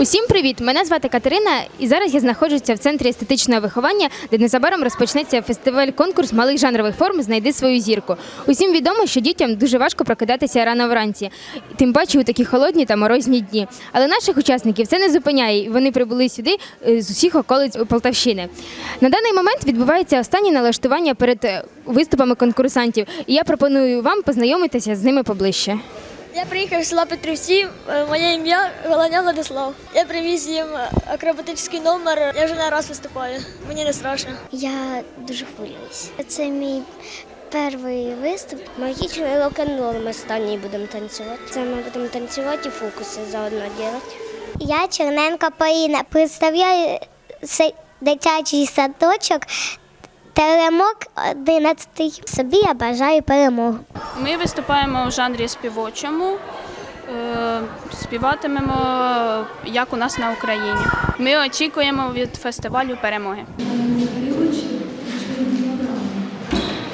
Усім привіт! Мене звати Катерина, і зараз я знаходжуся в центрі естетичного виховання, де незабаром розпочнеться фестиваль-конкурс малих жанрових форм Знайди свою зірку. Усім відомо, що дітям дуже важко прокидатися рано вранці, тим паче у такі холодні та морозні дні. Але наших учасників це не зупиняє, і вони прибули сюди е, з усіх околиць Полтавщини. На даний момент відбувається останнє налаштування перед е, виступами конкурсантів, і я пропоную вам познайомитися з ними поближче. Я приїхав з села Петрівці, е, моє ім'я Голоня Владислав. Я привіз їм акробатичний номер, я вже не раз виступаю, мені не страшно. Я дуже хвилююсь. Це мій перший виступ. Магічний рок-н-рол ми останній будемо танцювати. Це ми будемо танцювати і фокуси заодно робити. Я Черненко Поліна. Представляю дитячий садочок Теремок 11. Собі я бажаю перемогу. Ми виступаємо в жанрі співочому. Е, Співатимемо як у нас на Україні. Ми очікуємо від фестивалю перемоги.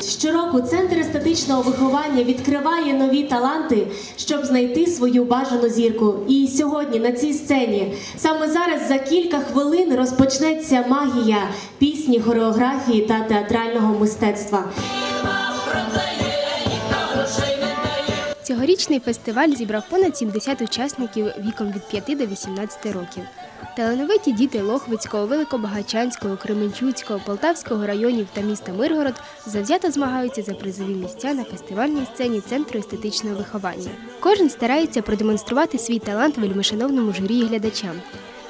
Щороку центр естетичного виховання відкриває нові таланти, щоб знайти свою бажану зірку. І сьогодні на цій сцені саме зараз за кілька хвилин розпочнеться магія пісні, хореографії та театрального мистецтва. Цьогорічний фестиваль зібрав понад 70 учасників віком від 5 до 18 років. Талановиті діти Лохвицького, Великобагачанського, Кременчуцького, Полтавського районів та міста Миргород завзято змагаються за призові місця на фестивальній сцені Центру естетичного виховання. Кожен старається продемонструвати свій талант вельмишановному журі і глядачам.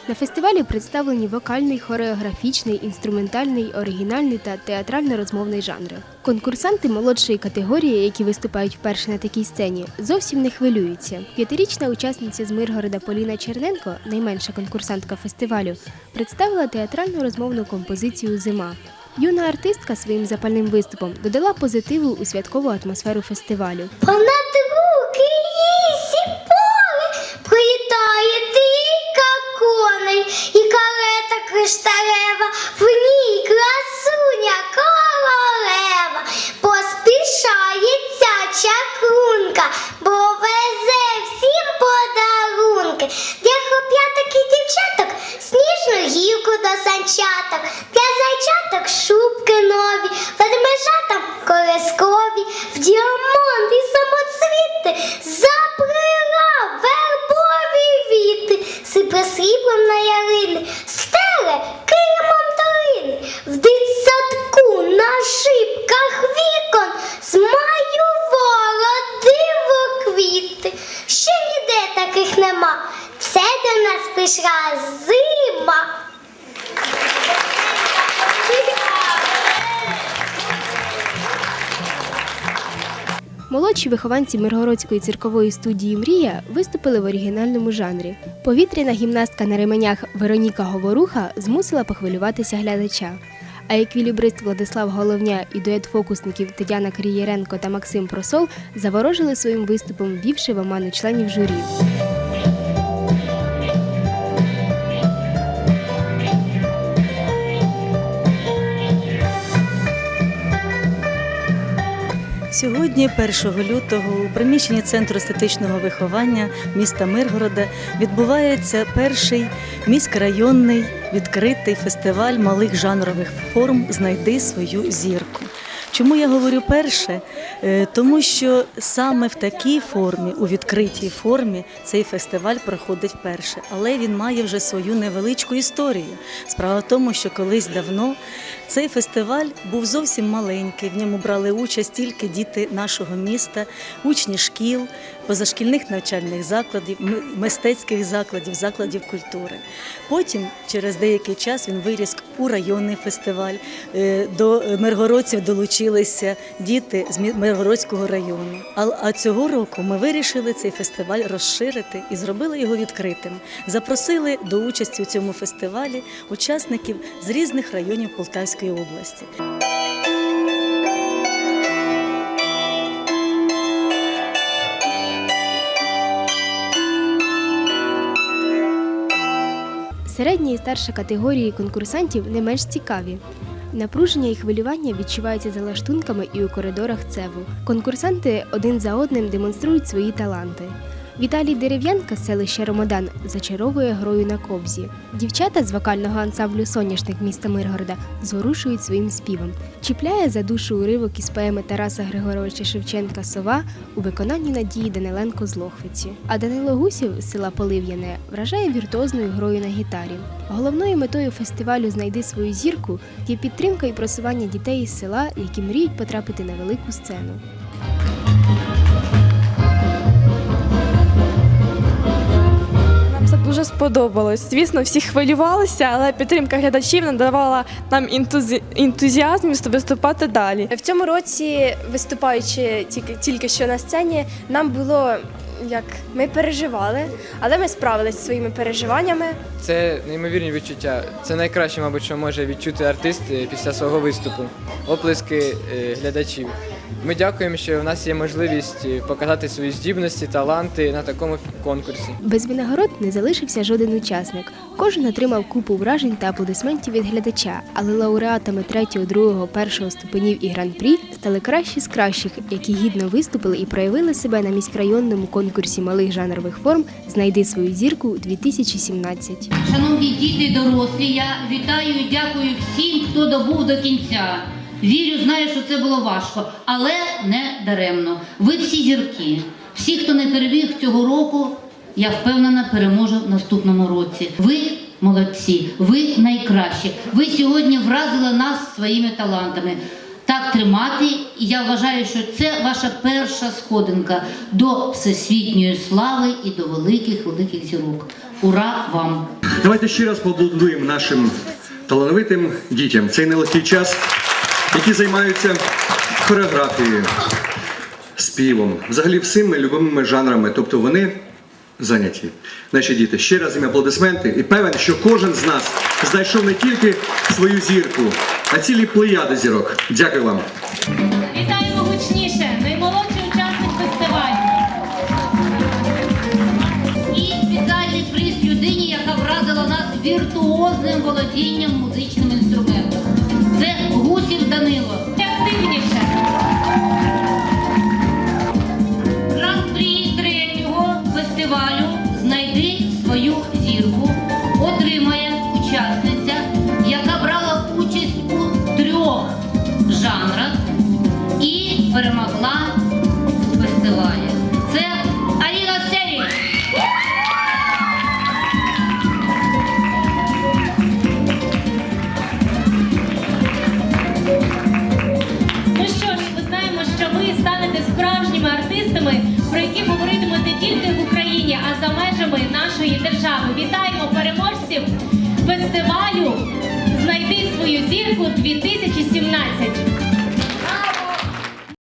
На фестивалі представлені вокальний, хореографічний, інструментальний, оригінальний та театрально-розмовний жанри. Конкурсанти молодшої категорії, які виступають вперше на такій сцені, зовсім не хвилюються. П'ятирічна учасниця з Миргорода Поліна Черненко, найменша конкурсантка фестивалю, представила театральну розмовну композицію Зима. Юна артистка своїм запальним виступом додала позитиву у святкову атмосферу фестивалю. Понад санчаток, для зайчаток шубки нові, ведмежатам колескові, в діамонт і самоцвіти заплила Молодші вихованці Миргородської циркової студії Мрія виступили в оригінальному жанрі. Повітряна гімнастка на ременях Вероніка Говоруха змусила похвилюватися глядача. А еквілібрист Владислав Головня і дует фокусників Тетяна Крієренко та Максим Просол заворожили своїм виступом, вівши в оману членів журі. Сьогодні, 1 лютого, у приміщенні Центру естетичного виховання міста Миргорода відбувається перший міськрайонний відкритий фестиваль малих жанрових форм Знайди свою зірку. Чому я говорю перше? Е, Тому що саме в такій формі, у відкритій формі, цей фестиваль проходить вперше, але він має вже свою невеличку історію. Справа в тому, що колись давно цей фестиваль був зовсім маленький. В ньому брали участь тільки діти нашого міста, учні шкіл, позашкільних навчальних закладів, мистецьких закладів, закладів культури. Потім, через деякий час, він виріс у районний фестиваль. Е, До миргородців долучилися діти з Миргородського району. А, цього року ми вирішили цей фестиваль розширити і зробили його відкритим. Запросили до участі у цьому фестивалі учасників з різних районів Полтавської області. Середня і старша категорії конкурсантів не менш цікаві. Напруження і хвилювання відчуваються за лаштунками і у коридорах цеву. Конкурсанти один за одним демонструють свої таланти. Віталій Дерев'янка з селища Ромодан зачаровує грою на кобзі. Дівчата з вокального ансамблю Соняшник міста Миргорода зворушують своїм співом. Чіпляє за душу уривок із поеми Тараса Григоровича Шевченка Сова у виконанні Надії Даниленко з Лохвиці. А Данило Гусів з села Полив'яне вражає віртуозною грою на гітарі. Головною метою фестивалю Знайди свою зірку є підтримка і просування дітей із села, які мріють потрапити на велику сцену. Дуже сподобалось. Звісно, всі хвилювалися, але підтримка глядачів надавала нам ентузі... ентузіазм виступати далі. В цьому році, виступаючи тільки, тільки що на сцені, нам було як ми переживали, але ми справилися зі своїми переживаннями. Це неймовірні відчуття. Це найкраще, мабуть, що може відчути артист е, після свого виступу. Оплески е, глядачів. Ми дякуємо, що в нас є можливість е, показати свої здібності, таланти на такому конкурсі. Без винагород не залишився жоден учасник. Кожен отримав купу вражень та аплодисментів від глядача, але лауреатами третього, другого, першого ступенів і гран-прі стали кращі з кращих, які гідно виступили і проявили себе на міськрайонному конкурсі малих жанрових форм Знайди свою зірку 2017. Шановні діти дорослі, я вітаю і дякую всім, хто добув до кінця. Вірю, знаю, що це було важко, але не даремно. Ви всі зірки. Всі, хто не переміг цього року, я впевнена, переможе в наступному році. Ви молодці, ви найкращі. Ви сьогодні вразили нас своїми талантами. Так тримати, і я вважаю, що це ваша перша сходинка до всесвітньої слави і до великих великих зірок. Ура вам! Давайте ще раз поаплодуємо нашим талановитим дітям. Цей нелегкий час, які займаються хореографією, співом, взагалі всіми любимими жанрами. Тобто вони зайняті. Наші діти, ще раз їм аплодисменти. І певен, що кожен з нас знайшов не тільки свою зірку, а цілі плеяди зірок. Дякую вам. Вітаємо гучніше! Наймолодший учасник фестивалю. І спеціальний приз людині, яка вразила нас віртуозним володінням музичним. Це Гусів Данило. Активніше. Справжніми артистами, про яких говоритимуть не тільки в Україні, а за межами нашої держави. Вітаємо переможців фестивалю Знайди свою зірку 2017.